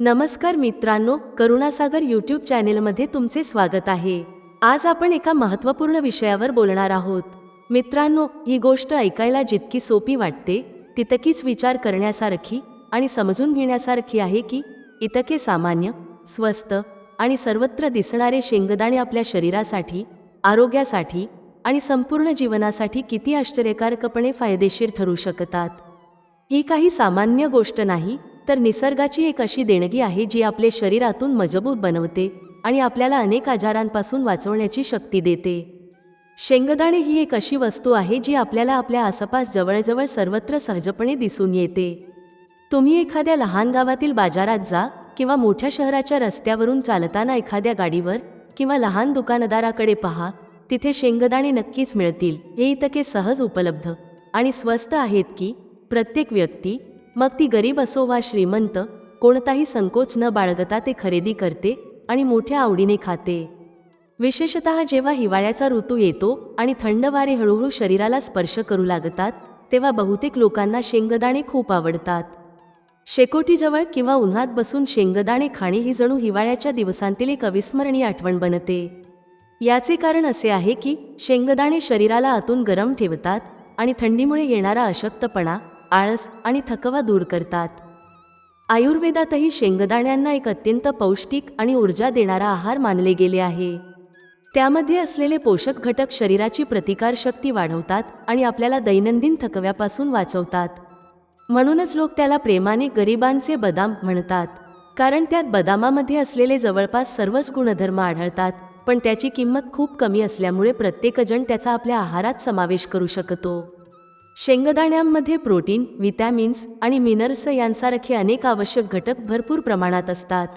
नमस्कार मित्रांनो करुणासागर यूट्यूब चॅनेलमध्ये तुमचे स्वागत आहे. आज आपण एका महत्त्वपूर्ण विषयावर बोलणार आहोत. मित्रांनो ही गोष्ट ऐकायला जितकी सोपी वाटते तितकीच विचार करण्यासारखी आणि समजून घेण्यासारखी आहे की इतके सामान्य स्वस्त आणि सर्वत्र दिसणारे शेंगदाणे आपल्या शरीरासाठी आरोग्यासाठी आणि संपूर्ण जीवनासाठी किती आश्चर्यकारकपणे फायदेशीर ठरू शकतात. ही काही सामान्य गोष्ट नाही तर निसर्गाची एक अशी देणगी आहे जी आपले शरीरातून मजबूत बनवते आणि आपल्याला अनेक आजारांपासून वाचवण्याची शक्ती देते. शेंगदाणे ही एक अशी वस्तू आहे जी आपल्याला आपल्या आसपास जवळजवळ सर्वत्र सहजपणे दिसून येते. तुम्ही एखाद्या लहान गावातील बाजारात जा किंवा मोठ्या शहराच्या रस्त्यावरून चालताना एखाद्या गाडीवर किंवा लहान दुकानदाराकडे पहा तिथे शेंगदाणे नक्कीच मिळतील. हे इतके सहज उपलब्ध आणि स्वस्त आहेत की प्रत्येक व्यक्ती मग ती गरीब असो वा श्रीमंत कोणताही संकोच न बाळगता ते खरेदी करते आणि मोठ्या आवडीने खाते. विशेषत जेव्हा हिवाळ्याचा ऋतू येतो आणि थंड वारे हळूहळू शरीराला स्पर्श करू लागतात तेव्हा बहुतेक लोकांना शेंगदाणे खूप आवडतात. शेकोटीजवळ किंवा उन्हात बसून शेंगदाणे खाणे ही जणू हिवाळ्याच्या दिवसांतील एक अविस्मरणीय आठवण बनते. याचे कारण असे आहे की शेंगदाणे शरीराला आतून गरम ठेवतात आणि थंडीमुळे येणारा अशक्तपणा आळस आणि थकवा दूर करतात. आयुर्वेदातही शेंगदाण्यांना एक अत्यंत पौष्टिक आणि ऊर्जा देणारा आहार मानले गेले आहे. त्यामध्ये असलेले पोषक घटक शरीराची प्रतिकारशक्ती वाढवतात आणि आपल्याला दैनंदिन थकव्यापासून वाचवतात. म्हणूनच लोक त्याला प्रेमाने गरिबांचे बदाम म्हणतात. कारण त्यात बदामामध्ये असलेले जवळपास सर्वच गुणधर्म आढळतात पण त्याची किंमत खूप कमी असल्यामुळे प्रत्येकजण त्याचा आपल्या आहारात समावेश करू शकतो. शेंगदाण्यांमध्ये प्रोटीन विटॅमिन्स आणि मिनर्स यांसारखे अनेक आवश्यक घटक भरपूर प्रमाणात असतात.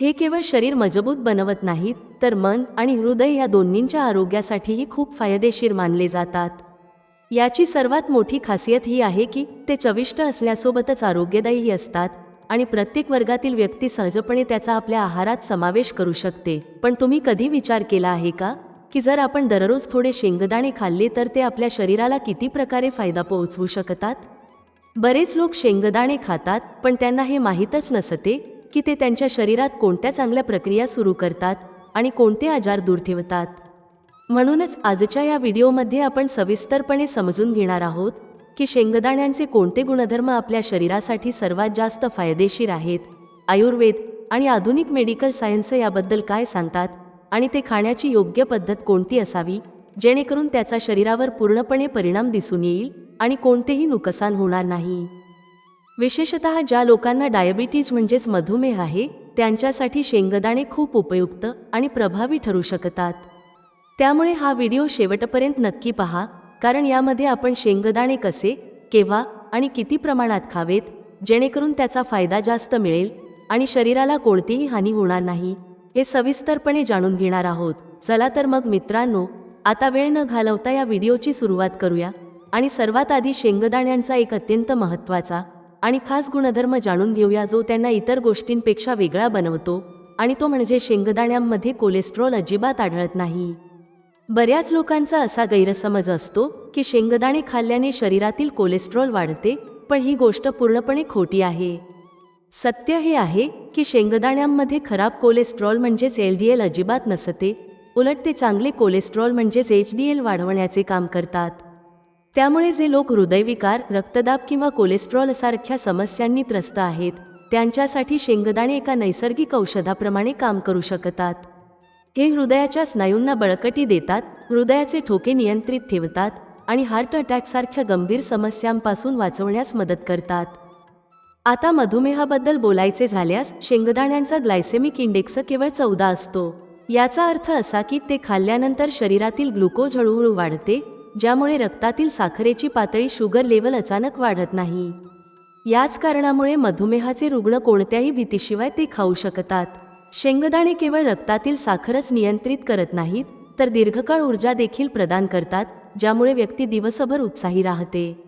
हे केवळ शरीर मजबूत बनवत नाहीत तर मन आणि हृदय या दोन्हींच्या आरोग्यासाठीही खूप फायदेशीर मानले जातात. याची सर्वात मोठी खासियत ही आहे की ते चविष्ट असण्यासोबतच आरोग्यदायीही असतात आणि प्रत्येक वर्गातील व्यक्ती सहजपणे त्याचा आपल्या आहारात समावेश करू शकते. पण तुम्ही कधी विचार केला आहे का? की जर आपण दररोज थोडे शेंगदाणे खाल्ले तर ते आपल्या शरीराला किती प्रकारे फायदा पोहोचवू शकतात? बरेच लोक शेंगदाणे खातात पण त्यांना हे माहीतच नसते की ते त्यांच्या शरीरात कोणत्या चांगल्या प्रक्रिया सुरू करतात आणि कोणते आजार दूर ठेवतात. म्हणूनच आजच्या या व्हिडिओमध्ये आपण सविस्तरपणे समजून घेणार आहोत की शेंगदाण्यांचे कोणते गुणधर्म आपल्या शरीरासाठी सर्वात जास्त फायदेशीर आहेत. आयुर्वेद आणि आधुनिक मेडिकल सायन्स याबद्दल काय सांगतात? आणि ते खाण्याची योग्य पद्धत कोणती असावी जेणेकरून त्याचा शरीरावर पूर्णपणे परिणाम दिसून येईल आणि कोणतेही नुकसान होणार नाही. विशेषत ज्या लोकांना डायबिटीज म्हणजेच मधुमेह आहे त्यांच्यासाठी शेंगदाणे खूप उपयुक्त आणि प्रभावी ठरू शकतात. त्यामुळे हा व्हिडिओ शेवटपर्यंत नक्की पहा कारण यामध्ये आपण शेंगदाणे कसे केव्हा आणि किती प्रमाणात खावेत जेणेकरून त्याचा फायदा जास्त मिळेल आणि शरीराला कोणतीही हानी होणार नाही. हे सविस्तरपणे जाणून घेणार आहोत. चला तर मग मित्रांनो आता वेळ न घालवता या व्हिडिओची सुरुवात करूया आणि सर्वात आधी शेंगदाण्यांचा एक अत्यंत महत्त्वाचा आणि खास गुणधर्म जाणून घेऊया जो त्यांना इतर गोष्टींपेक्षा वेगळा बनवतो आणि तो म्हणजे शेंगदाण्यांमध्ये कोलेस्ट्रॉल अजिबात आढळत नाही. बऱ्याच लोकांचा असा गैरसमज असतो की शेंगदाणे खाल्ल्याने शरीरातील कोलेस्ट्रॉल वाढते पण ही गोष्ट पूर्णपणे खोटी आहे. सत्य हे आहे की शेंगदाण्यांमध्ये खराब कोलेस्ट्रॉल म्हणजेच एल डी एल अजिबात नसते. उलट ते चांगले कोलेस्ट्रॉल म्हणजेच एच डी एल वाढवण्याचे काम करतात. त्यामुळे जे लोक हृदयविकार रक्तदाब किंवा कोलेस्ट्रॉल सारख्या समस्यांनी त्रस्त आहेत त्यांच्यासाठी शेंगदाणे एका नैसर्गिक औषधाप्रमाणे काम करू शकतात. हे हृदयाच्या स्नायूंना बळकटी देतात हृदयाचे ठोके नियंत्रित ठेवतात आणि हार्ट अटॅकसारख्या गंभीर समस्यांपासून वाचवण्यास मदत करतात. आता मधुमेहाबद्दल बोलायचे झाल्यास शेंगदाण्यांचा ग्लायसेमिक इंडेक्स केवळ चौदा असतो. याचा अर्थ असा की ते खाल्ल्यानंतर शरीरातील ग्लुकोज हळूहळू वाढते ज्यामुळे रक्तातील साखरेची पातळी शुगर लेवल अचानक वाढत नाही. याच कारणामुळे मधुमेहाचे रुग्ण कोणत्याही भीतीशिवाय ते खाऊ शकतात. शेंगदाणे केवळ रक्तातील साखरच नियंत्रित करत नाहीत तर दीर्घकाळ ऊर्जा देखील प्रदान करतात ज्यामुळे व्यक्ती दिवसभर उत्साही राहते.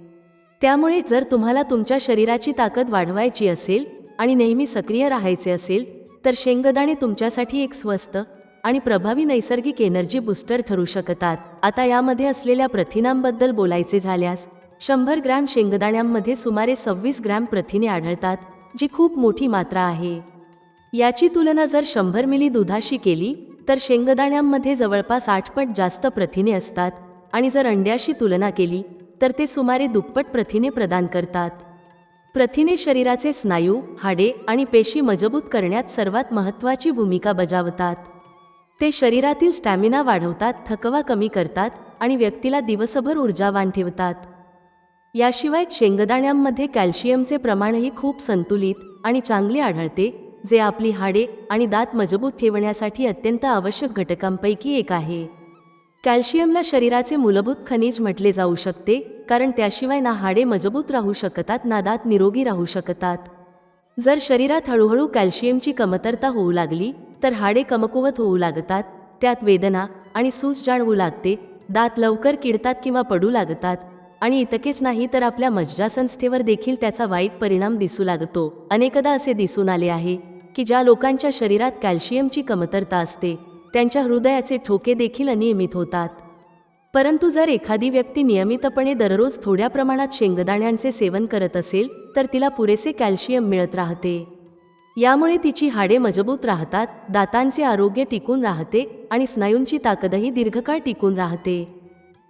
त्यामुळे जर तुम्हाला तुमच्या शरीराची ताकद वाढवायची असेल आणि नेहमी सक्रिय राहायचे असेल तर शेंगदाणे तुमच्यासाठी एक स्वस्त आणि प्रभावी नैसर्गिक एनर्जी बूस्टर ठरू शकतात. आता यामध्ये असलेल्या प्रथिनांबद्दल बोलायचे झाल्यास शंभर ग्रॅम शेंगदाण्यांमध्ये सुमारे सव्वीस ग्रॅम प्रथिने आढळतात जी खूप मोठी मात्रा आहे. याची तुलना जर शंभर मिली दुधाशी केली तर शेंगदाण्यांमध्ये जवळपास आठपट जास्त प्रथिने असतात आणि जर अंड्याशी तुलना केली तर ते सुमारे दुप्पट प्रथिने प्रदान करतात. प्रथिने शरीराचे स्नायू हाडे आणि पेशी मजबूत करण्यात सर्वात महत्त्वाची भूमिका बजावतात. ते शरीरातील स्टॅमिना वाढवतात थकवा कमी करतात आणि व्यक्तीला दिवसभर ऊर्जावान ठेवतात. याशिवाय शेंगदाण्यांमध्ये कॅल्शियमचे प्रमाणही खूप संतुलित आणि चांगले आढळते जे आपली हाडे आणि दात मजबूत ठेवण्यासाठी अत्यंत आवश्यक घटकांपैकी एक आहे. कॅल्शियमला शरीराचे मूलभूत खनिज म्हटले जाऊ शकते कारण त्याशिवाय ना हाडे मजबूत राहू शकतात ना दात निरोगी राहू शकतात. जर शरीरात हळूहळू कॅल्शियमची कमतरता होऊ लागली तर हाडे कमकुवत होऊ लागतात त्यात वेदना आणि सूज जाणवू लागते दात लवकर किडतात किंवा पडू लागतात आणि इतकेच नाही तर आपल्या मज्जासंस्थेवर देखील त्याचा वाईट परिणाम दिसू लागतो. अनेकदा असे दिसून आले आहे की ज्या लोकांच्या शरीरात कॅल्शियमची कमतरता असते त्यांच्या हृदयाचे ठोके देखील अनियमित होतात. परंतु जर एखादी व्यक्ती नियमितपणे दररोज थोड्या प्रमाणात शेंगदाण्यांचे सेवन करत असेल तर तिला पुरेसे कॅल्शियम मिळत राहते. यामुळे तिची हाडे मजबूत राहतात दातांचे आरोग्य टिकून राहते आणि स्नायूंची ताकदही दीर्घकाळ टिकून राहते.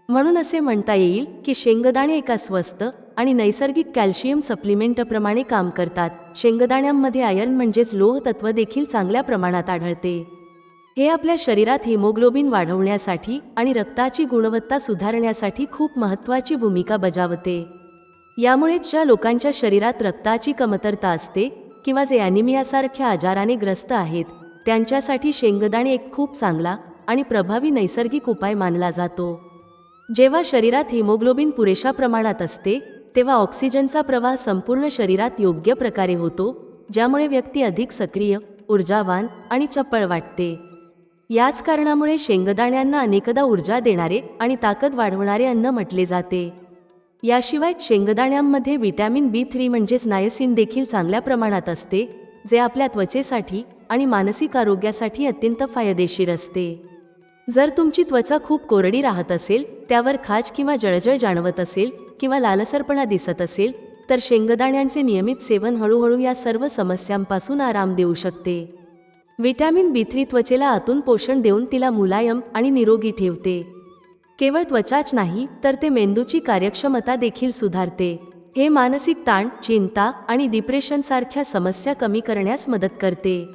म्हणून असे म्हणता येईल की शेंगदाणे एका स्वस्त आणि नैसर्गिक कॅल्शियम सप्लिमेंटप्रमाणे काम करतात. शेंगदाण्यांमध्ये आयर्न म्हणजेच लोह तत्व देखील चांगल्या प्रमाणात आढळते. हे आपल्या शरीरात हिमोग्लोबिन वाढवण्यासाठी आणि रक्ताची गुणवत्ता सुधारण्यासाठी खूप महत्त्वाची भूमिका बजावते. यामुळेच ज्या लोकांच्या शरीरात रक्ताची कमतरता असते किंवा जे ॲनिमियासारख्या आजाराने ग्रस्त आहेत त्यांच्यासाठी शेंगदाणे एक खूप चांगला आणि प्रभावी नैसर्गिक उपाय मानला जातो. जेव्हा शरीरात हिमोग्लोबिन पुरेशा प्रमाणात असते तेव्हा ऑक्सिजनचा प्रवाह संपूर्ण शरीरात योग्य प्रकारे होतो ज्यामुळे व्यक्ती अधिक सक्रिय ऊर्जावान आणि चपळ वाटते. याच कारणामुळे शेंगदाण्यांना अनेकदा ऊर्जा देणारे आणि ताकद वाढवणारे अन्न म्हटले जाते. याशिवाय शेंगदाण्यांमध्ये व्हिटॅमिन बी थ्री म्हणजेच नायसिन देखील चांगल्या प्रमाणात असते जे आपल्या त्वचेसाठी आणि मानसिक आरोग्यासाठी अत्यंत फायदेशीर असते. जर तुमची त्वचा खूप कोरडी राहत असेल त्यावर खाज किंवा जळजळ जाणवत असेल किंवा लालसरपणा दिसत असेल तर शेंगदाण्यांचे नियमित सेवन हळूहळू या सर्व समस्यांपासून आराम देऊ शकते. व्हिटॅमिन बी थ्री त्वचेला आतून पोषण देऊन तिला मुलायम आणि निरोगी ठेवते. केवळ त्वचाच नाही तर ते मेंदूची कार्यक्षमता देखील सुधारते. हे मानसिक ताण चिंता आणि डिप्रेशनसारख्या समस्या कमी करण्यास मदत करते.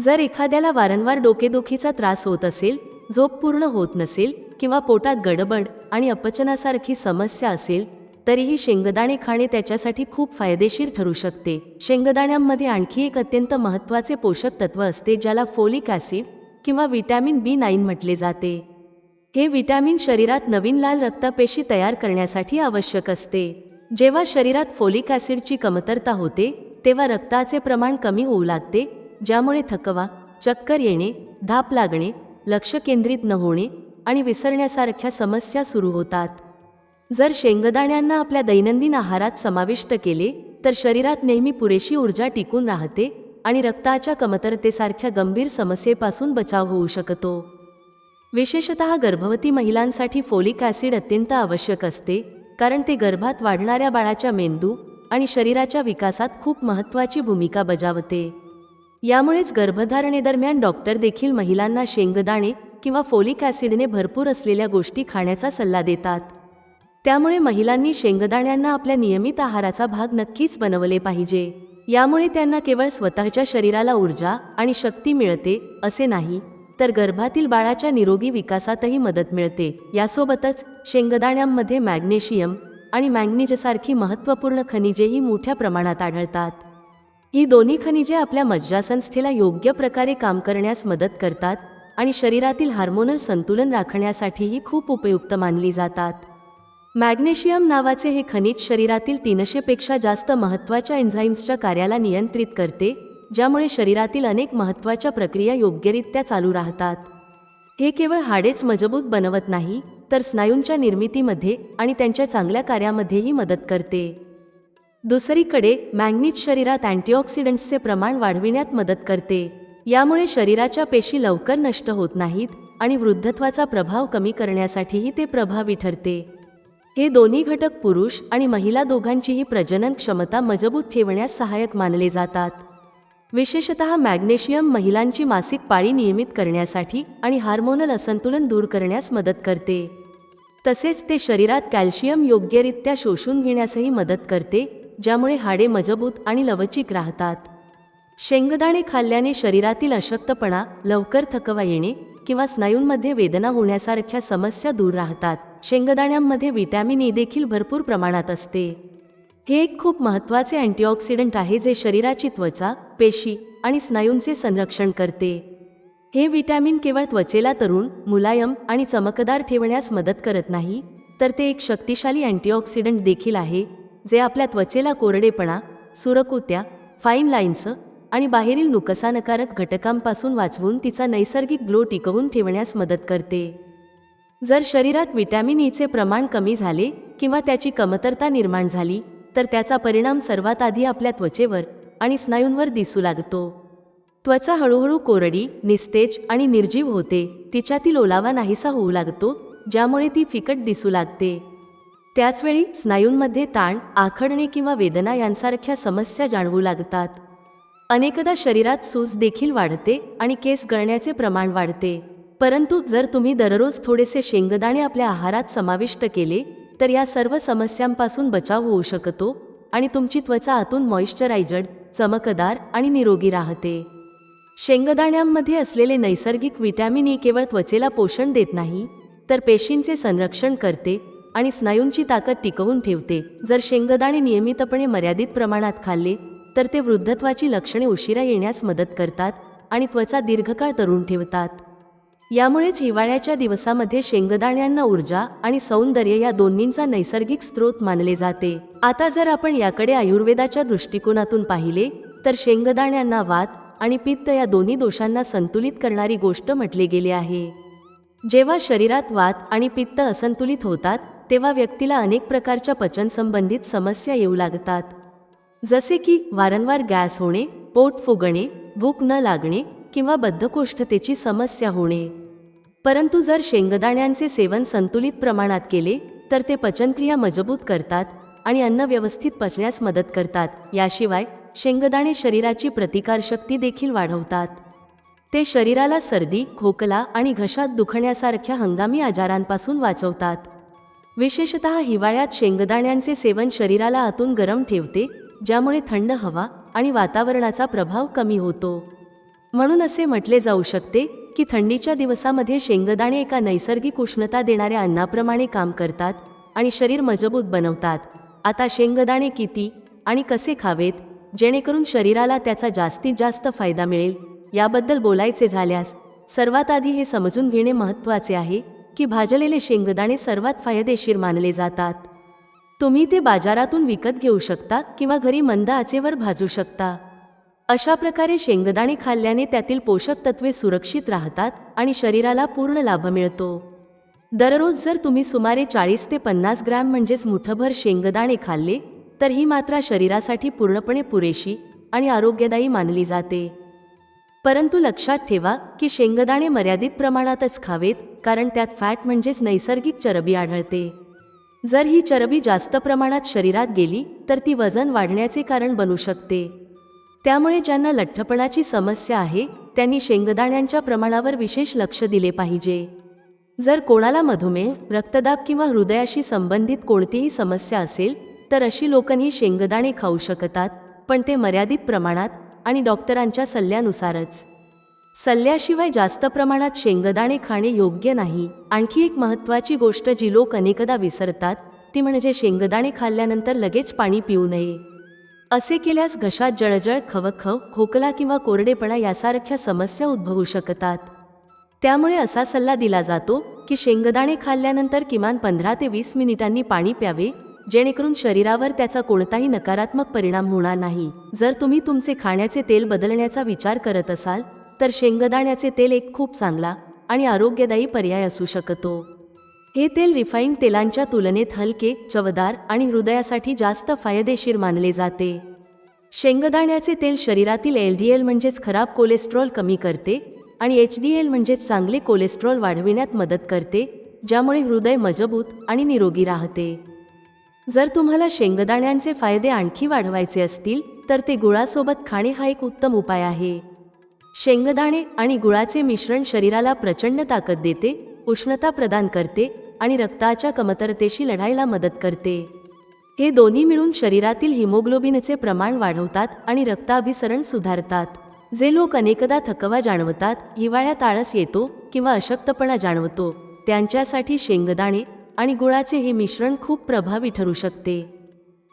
जर एखाद्याला वारंवार डोकेदुखीचा त्रास होत असेल झोप पूर्ण होत नसेल किंवा पोटात गडबड आणि अपचनासारखी समस्या असेल तरीही शेंगदाणे खाणे त्याच्यासाठी खूप फायदेशीर ठरू शकते. शेंगदाण्यांमध्ये आणखी एक अत्यंत महत्त्वाचे पोषक तत्व असते ज्याला फोलिक ॲसिड किंवा व्हिटॅमिन बी नाईन म्हटले जाते. हे व्हिटॅमिन शरीरात नवीन लाल रक्तपेशी तयार करण्यासाठी आवश्यक असते. जेव्हा शरीरात फोलिक ॲसिडची कमतरता होते तेव्हा रक्ताचे प्रमाण कमी होऊ लागते ज्यामुळे थकवा चक्कर येणे धाप लागणे लक्ष केंद्रित न होणे आणि विसरण्यासारख्या समस्या सुरू होतात. जर शेंगदाण्यांना आपल्या दैनंदिन आहारात समाविष्ट केले तर शरीरात नेहमी पुरेशी ऊर्जा टिकून राहते आणि रक्ताच्या कमतरतेसारख्या गंभीर समस्येपासून बचाव होऊ शकतो. विशेषत गर्भवती महिलांसाठी फोलिक ॲसिड अत्यंत आवश्यक असते कारण ते गर्भात वाढणाऱ्या बाळाच्या मेंदू आणि शरीराच्या विकासात खूप महत्त्वाची भूमिका बजावते. यामुळेच गर्भधारणेदरम्यान डॉक्टर देखील महिलांना शेंगदाणे किंवा फोलिक ॲसिडने भरपूर असलेल्या गोष्टी खाण्याचा सल्ला देतात. त्यामुळे महिलांनी शेंगदाण्यांना आपल्या नियमित आहाराचा भाग नक्कीच बनवले पाहिजे. यामुळे त्यांना केवळ स्वतःच्या शरीराला ऊर्जा आणि शक्ती मिळते असे नाही तर गर्भातील बाळाच्या निरोगी विकासातही मदत मिळते. यासोबतच शेंगदाण्यांमध्ये मॅग्नेशियम आणि मॅग्नीजसारखी महत्त्वपूर्ण खनिजेही मोठ्या प्रमाणात आढळतात. ही दोन्ही खनिजे आपल्या मज्जासंस्थेला योग्य प्रकारे काम करण्यास मदत करतात आणि शरीरातील हार्मोनल संतुलन राखण्यासाठीही खूप उपयुक्त मानली जातात. मॅग्नेशियम नावाचे हे खनिज शरीरातील तीनशेपेक्षा जास्त महत्त्वाच्या एन्झाईम्सच्या कार्याला नियंत्रित करते ज्यामुळे शरीरातील अनेक महत्त्वाच्या प्रक्रिया योग्यरित्या चालू राहतात. हे केवळ हाडेच मजबूत बनवत नाही तर स्नायूंच्या निर्मितीमध्ये आणि त्यांच्या चांगल्या कार्यामध्येही मदत करते. दुसरीकडे मॅग्नीज शरीरात अँटीऑक्सिडंट्सचे प्रमाण वाढविण्यात मदत करते यामुळे शरीराच्या पेशी लवकर नष्ट होत नाहीत आणि वृद्धत्वाचा प्रभाव कमी करण्यासाठीही ते प्रभावी ठरते. हे दोन्ही घटक पुरुष आणि महिला दोघांचीही प्रजनन क्षमता मजबूत ठेवण्यास सहाय्यक मानले जातात. विशेषत मॅग्नेशियम महिलांची मासिक पाळी नियमित करण्यासाठी आणि हार्मोनल असंतुलन दूर करण्यास मदत करते. तसेच ते शरीरात कॅल्शियम योग्यरित्या शोषून घेण्यासही मदत करते ज्यामुळे हाडे मजबूत आणि लवचिक राहतात. शेंगदाणे खाल्ल्याने शरीरातील अशक्तपणा लवकर थकवा येणे किंवा स्नायूंमध्ये वेदना होण्यासारख्या समस्या दूर राहतात. शेंगदाण्यांमध्ये व्हिटॅमिन ई देखील भरपूर प्रमाणात असते. हे एक खूप महत्त्वाचे अँटीऑक्सिडंट आहे जे शरीराची त्वचा पेशी आणि स्नायूंचे संरक्षण करते. हे व्हिटॅमिन केवळ त्वचेला तरुण मुलायम आणि चमकदार ठेवण्यास मदत करत नाही तर ते एक शक्तिशाली अँटीऑक्सिडंट देखील आहे जे आपल्या त्वचेला कोरडेपणा सुरकुत्या फाईन लाईन्स आणि बाहेरील नुकसानकारक घटकांपासून वाचवून तिचा नैसर्गिक ग्लो टिकवून ठेवण्यास मदत करते. जर शरीरात विटॅमिन ईचे e प्रमाण कमी झाले किंवा त्याची कमतरता निर्माण झाली तर त्याचा परिणाम सर्वात आधी आपल्या त्वचेवर आणि स्नायूंवर दिसू लागतो. त्वचा हळूहळू कोरडी निस्तेज आणि निर्जीव होते. तिच्यातील ओलावा नाहीसा होऊ लागतो ज्यामुळे ती फिकट दिसू लागते. त्याचवेळी स्नायूंमध्ये ताण आखडणे किंवा वेदना यांसारख्या समस्या जाणवू लागतात. अनेकदा शरीरात सूज देखील वाढते आणि केस गळण्याचे प्रमाण वाढते. परंतु जर तुम्ही दररोज थोडेसे शेंगदाणे आपल्या आहारात समाविष्ट केले तर या सर्व समस्यांपासून बचाव होऊ शकतो आणि तुमची त्वचा आतून मॉइश्चरायझड चमकदार आणि निरोगी राहते. शेंगदाण्यांमध्ये असलेले नैसर्गिक विटॅमिन ई केवळ त्वचेला पोषण देत नाही तर पेशींचे संरक्षण करते आणि स्नायूंची ताकद टिकवून ठेवते. जर शेंगदाणे नियमितपणे मर्यादित प्रमाणात खाल्ले तर ते वृद्धत्वाची लक्षणे उशिरा येण्यास मदत करतात आणि त्वचा दीर्घकाळ तरुण ठेवतात. यामुळेच हिवाळ्याच्या दिवसामध्ये शेंगदाण्यांना ऊर्जा आणि सौंदर्य या दोन्हींचा नैसर्गिक स्रोत मानले जाते. आता जर आपण याकडे आयुर्वेदाच्या दृष्टिकोनातून पाहिले तर शेंगदाण्यांना वात आणि पित्त या दोन्ही दोषांना संतुलित करणारी गोष्ट म्हटले गेले आहे. जेव्हा शरीरात वात आणि पित्त असंतुलित होतात तेव्हा व्यक्तीला अनेक प्रकारच्या पचनसंबंधित समस्या येऊ लागतात. जसे की वारंवार गॅस होणे पोट फुगणे भूक न लागणे किंवा बद्धकोष्ठतेची समस्या होणे. परंतु जर शेंगदाण्यांचे सेवन संतुलित प्रमाणात केले तर ते पचनक्रिया मजबूत करतात आणि अन्न व्यवस्थित पचण्यास मदत करतात. याशिवाय शेंगदाणे शरीराची प्रतिकारशक्ती देखील वाढवतात. ते शरीराला सर्दी खोकला आणि घशात दुखण्यासारख्या हंगामी आजारांपासून वाचवतात. विशेषत हिवाळ्यात शेंगदाण्यांचे सेवन शरीराला आतून गरम ठेवते ज्यामुळे थंड हवा आणि वातावरणाचा प्रभाव कमी होतो. म्हणून असे म्हटले जाऊ शकते की थंडीच्या दिवसामध्ये शेंगदाणे एका नैसर्गिक उष्णता देणाऱ्या अन्नाप्रमाणे काम करतात आणि शरीर मजबूत बनवतात. आता शेंगदाणे किती आणि कसे खावेत जेणेकरून शरीराला त्याचा जास्तीत जास्त फायदा मिळेल याबद्दल बोलायचे झाल्यास सर्वात आधी हे समजून घेणे महत्त्वाचे आहे की भाजलेले शेंगदाणे सर्वात फायदेशीर मानले जातात. तुम्ही ते बाजारातून विकत घेऊ शकता किंवा घरी मंद आचेवर भाजू शकता. अशा प्रकारे शेंगदाणे खाल्ल्याने त्यातील पोषक तत्वे सुरक्षित राहतात आणि शरीराला पूर्ण लाभ मिळतो. दररोज जर तुम्ही सुमारे चाळीस ते पन्नास ग्रॅम म्हणजेच मुठभर शेंगदाणे खाल्ले तर ही मात्रा शरीरासाठी पूर्णपणे पुरेशी आणि आरोग्यदायी मानली जाते. परंतु लक्षात ठेवा की शेंगदाणे मर्यादित प्रमाणातच खावेत कारण त्यात फॅट म्हणजेच नैसर्गिक चरबी आढळते. जर ही चरबी जास्त प्रमाणात शरीरात गेली तर ती वजन वाढण्याचे कारण बनू शकते. त्यामुळे ज्यांना लठ्ठपणाची समस्या आहे त्यांनी शेंगदाण्यांच्या प्रमाणावर विशेष लक्ष दिले पाहिजे. जर कोणाला मधुमेह रक्तदाब किंवा हृदयाशी संबंधित कोणतीही समस्या असेल तर अशी लोकांनी शेंगदाणे खाऊ शकतात पण ते मर्यादित प्रमाणात आणि डॉक्टरांच्या सल्ल्यानुसारच. सल्ल्याशिवाय जास्त प्रमाणात शेंगदाणे खाणे योग्य नाही. आणखी एक महत्त्वाची गोष्ट जी लोक अनेकदा विसरतात ती म्हणजे शेंगदाणे खाल्ल्यानंतर लगेच पाणी पिऊ नये. असे केल्यास घशात जळजळ खवखव खोकला किंवा कोरडेपणा यासारख्या समस्या उद्भवू शकतात. त्यामुळे असा सल्ला दिला जातो की शेंगदाणे खाल्ल्यानंतर किमान पंधरा ते वीस मिनिटांनी पाणी प्यावे जेणेकरून शरीरावर त्याचा कोणताही नकारात्मक परिणाम होणार नाही. जर तुम्ही तुमचे खाण्याचे तेल बदलण्याचा विचार करत असाल तर शेंगदाण्याचे तेल एक खूप चांगला आणि आरोग्यदायी पर्याय असू शकतो. हे तेल रिफाईंड तेलांच्या तुलनेत हलके चवदार आणि हृदयासाठी जास्त फायदेशीर मानले जाते. शेंगदाण्याचे तेल शरीरातील एल डी एल म्हणजेच खराब कोलेस्ट्रॉल कमी करते आणि एच डी एल म्हणजेच चांगले कोलेस्ट्रॉल वाढविण्यात मदत करते ज्यामुळे हृदय मजबूत आणि निरोगी राहते. जर तुम्हाला शेंगदाण्यांचे फायदे आणखी वाढवायचे असतील तर ते गुळासोबत खाणे हा एक उत्तम उपाय आहे. शेंगदाणे आणि गुळाचे मिश्रण शरीराला प्रचंड ताकद देते उष्णता प्रदान करते आणि रक्ताच्या कमतरतेशी लढायला मदत करते. हे दोन्ही मिळून शरीरातील हिमोग्लोबिनचे प्रमाण वाढवतात आणि रक्ताभिसरण सुधारतात. जे लोक अनेकदा थकवा जाणवतात हिवाळ्यात आळस येतो किंवा अशक्तपणा जाणवतो त्यांच्यासाठी शेंगदाणे आणि गुळाचे हे मिश्रण खूप प्रभावी ठरू शकते.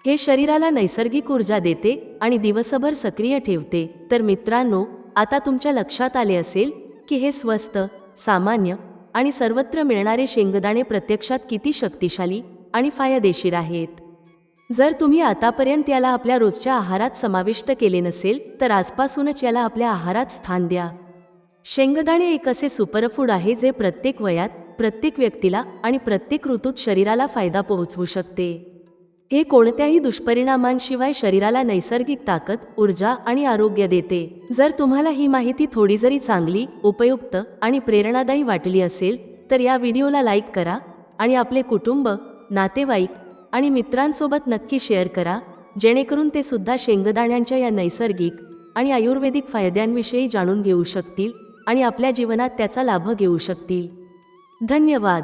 हे शरीराला नैसर्गिक ऊर्जा देते आणि दिवसभर सक्रिय ठेवते. तर मित्रांनो आता तुमच्या लक्षात आले असेल की हे स्वस्त सामान्य आणि सर्वत्र मिळणारे शेंगदाणे प्रत्यक्षात किती शक्तिशाली आणि फायदेशीर आहेत. जर तुम्ही आतापर्यंत याला आपल्या रोजच्या आहारात समाविष्ट केले नसेल तर आजपासूनच याला आपल्या आहारात स्थान द्या. शेंगदाणे एक असे सुपरफूड आहे जे प्रत्येक वयात प्रत्येक व्यक्तीला आणि प्रत्येक ऋतूत शरीराला फायदा पोहोचवू शकते. हे कोणत्याही दुष्परिणामांशिवाय शरीराला नैसर्गिक ताकद ऊर्जा आणि आरोग्य देते. जर तुम्हाला ही माहिती थोडी जरी चांगली उपयुक्त आणि प्रेरणादायी वाटली असेल तर या व्हिडिओला लाईक करा आणि आपले कुटुंब नातेवाईक आणि मित्रांसोबत नक्की शेअर करा जेणेकरून ते सुद्धा शेंगदाण्यांच्या या नैसर्गिक आणि आयुर्वेदिक फायद्यांविषयी जाणून घेऊ शकतील आणि आपल्या जीवनात त्याचा लाभ घेऊ शकतील. धन्यवाद!